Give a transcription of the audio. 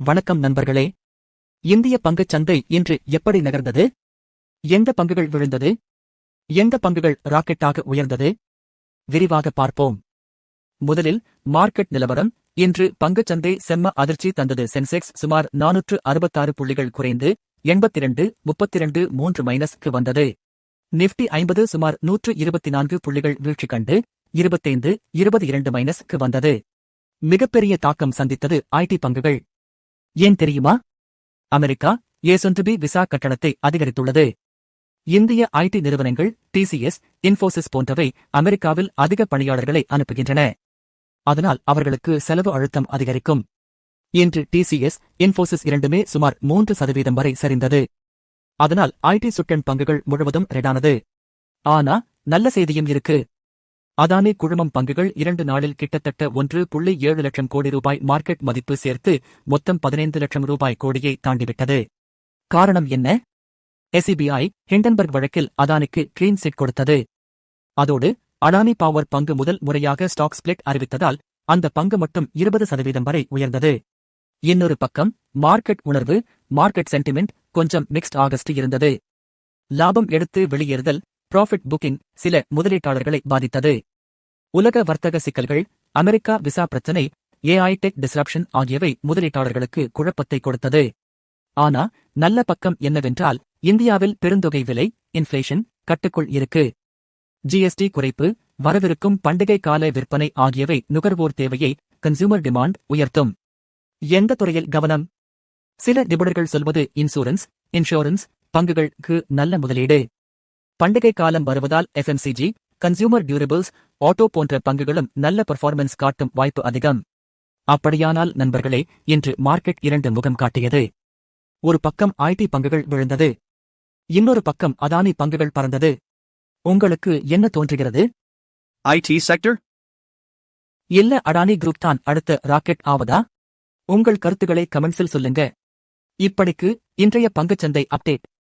வணக்கம் நண்பர்களே. இந்திய பங்குச் சந்தை இன்று எப்படி நகர்ந்தது? எந்த பங்குகள் விழுந்தது? எந்த பங்குகள் ராக்கெட்டாக உயர்ந்தது? விரிவாக பார்ப்போம். முதலில் மார்க்கெட் நிலவரம். இன்று பங்குச் சந்தை செம்ம அதிர்ச்சி தந்தது. சென்செக்ஸ் சுமார் நானூற்று அறுபத்தாறு புள்ளிகள் குறைந்து எண்பத்திரண்டு முப்பத்திரண்டு மூன்று மைனஸ்க்கு வந்தது. நிப்டி ஐம்பது சுமார் நூற்று இருபத்தி நான்கு புள்ளிகள் வீழ்ச்சி கண்டு இருபத்தைந்து இருபது இரண்டு மைனஸ்க்கு வந்தது. மிகப்பெரிய தாக்கம் சந்தித்தது ஐடி பங்குகள். ஏன் தெரியுமா? அமெரிக்கா ஏசொன்றுபி விசா கட்டணத்தை அதிகரித்துள்ளது. இந்திய ஐடி நிறுவனங்கள் டிசிஎஸ் இன்போசிஸ் போன்றவை அமெரிக்காவில் அதிக பணியாளர்களை அனுப்புகின்றன. அதனால் அவர்களுக்கு செலவு அழுத்தம் அதிகரிக்கும். இன்று டிசிஎஸ் இன்போசிஸ் இரண்டுமே சுமார் மூன்று சதவீதம் வரை சரிந்தது. அதனால் ஐடி சுட்டன் பங்குகள் முழுவதும் ரெடானது. ஆனா நல்ல செய்தியும் இருக்கு. அதானி குழுமம் பங்குகள் இரண்டு நாளில் கிட்டத்தட்ட ஒன்று புள்ளி ஏழு லட்சம் கோடி ரூபாய் மார்க்கெட் மதிப்பு சேர்த்து மொத்தம் பதினைந்து லட்சம் ரூபாய் கோடியை தாண்டிவிட்டது. காரணம் என்ன? எஸ்இபிஐ ஹிண்டன்பர்க் வழக்கில் அதானிக்கு கிளீன் சிட் கொடுத்தது. அதோடு அடானி பவர் பங்கு முதல் முறையாக ஸ்டாக் ஸ்பிளிட் அறிவித்ததால் அந்த பங்கு மட்டும் இருபது சதவீதம் வரை உயர்ந்தது. இன்னொரு பக்கம் மார்க்கெட் உணர்வு மார்க்கெட் சென்டிமெண்ட் கொஞ்சம் மிக்ஸ்ட் ஆகஸ்ட் இருந்தது. லாபம் எடுத்து வெளியேறுதல் ப்ராஃபிட் புக்கிங் சில முதலீட்டாளர்களை பாதித்தது. உலக வர்த்தக சிக்கல்கள் அமெரிக்கா விசா பிரச்சினை ஏஐ டெக் டிஸ்ரப்ஷன் ஆகியவை முதலீட்டாளர்களுக்கு குழப்பத்தை கொடுத்தது. ஆனா நல்ல பக்கம் என்னவென்றால் இந்தியாவில் பெருந்தொகை விலை இன்ஃப்ளேஷன் கட்டுக்குள் இருக்கு. ஜிஎஸ்டி குறைப்பு வரவிருக்கும் பண்டிகை கால விற்பனை ஆகியவை நுகர்வோர் தேவையை கன்சூமர் டிமாண்ட் உயர்த்தும். எந்த துறையில் கவனம்? சில நிபுணர்கள் சொல்வது இன்சூரன்ஸ் இன்சூரன்ஸ் பங்குகளுக்கு நல்ல முதலீடு. பண்டிகை காலம் வருவதால் எஃப்எம்சிஜி கன்சியூமர் டியூரபிள்ஸ் ஆட்டோ போன்ற பங்குகளும் நல்ல பெர்ஃபார்மன்ஸ் காட்டும் வாய்ப்பு அதிகம். அப்படியானால் நண்பர்களே இன்று மார்க்கெட் இரண்டு முகம் காட்டியது. ஒரு பக்கம் ஐடி பங்குகள் விழுந்தது. இன்னொரு பக்கம் அதானி பங்குகள் பறந்தது. உங்களுக்கு என்ன தோன்றுகிறது? IT sector? இல்ல அடானி குரூப் தான் அடுத்த ராக்கெட் ஆவதா? உங்கள் கருத்துக்களை கமெண்ட்ஸில் சொல்லுங்க. இப்படிக்கு இன்றைய பங்குச்சந்தை அப்டேட்